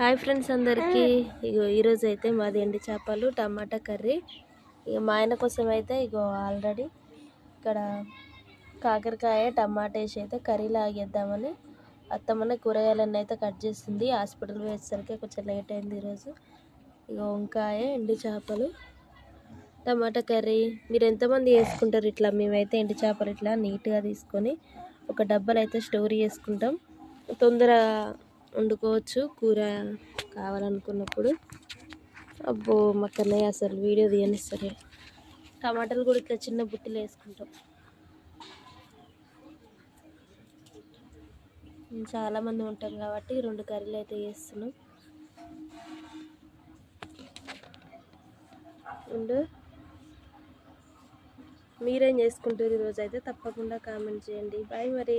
Hi friends అందరికీ. ఇగో ఈరోజు అయితే మాది ఎండి చేపలు టమాటా కర్రీ. ఇక మా ఆయన కోసం అయితే ఇగో ఆల్రెడీ ఇక్కడ కాకరకాయ టమాటా వేసి అయితే కర్రీ లాగేద్దామని అత్తమ్మనే కూరగాయలన్నీ అయితే కట్ చేస్తుంది. హాస్పిటల్ వేసేసరికి కొంచెం లేట్ అయింది ఈరోజు. ఇక వంకాయ ఎండి చేపలు టమాటా కర్రీ. మీరు ఎంతమంది వేసుకుంటారు ఇట్లా? మేమైతే ఎండి చేపలు ఇట్లా నీట్గా తీసుకొని ఒక డబ్బాలు అయితే స్టోర్ చేసుకుంటాం. తొందర వండుకోవచ్చు కూర కావాలనుకున్నప్పుడు. అబ్బో మా కన్నయ్య అసలు వీడియో తీయని సరే. టమాటాలు కూడా ఇట్లా చిన్న బుట్టలు వేసుకుంటాం. చాలామంది ఉంటాం కాబట్టి రెండు కర్రీలు అయితే చేస్తున్నాం. అండ్ మీరేం చేసుకుంటారు ఈరోజు అయితే తప్పకుండా కామెంట్ చేయండి. బాయ్ మరి.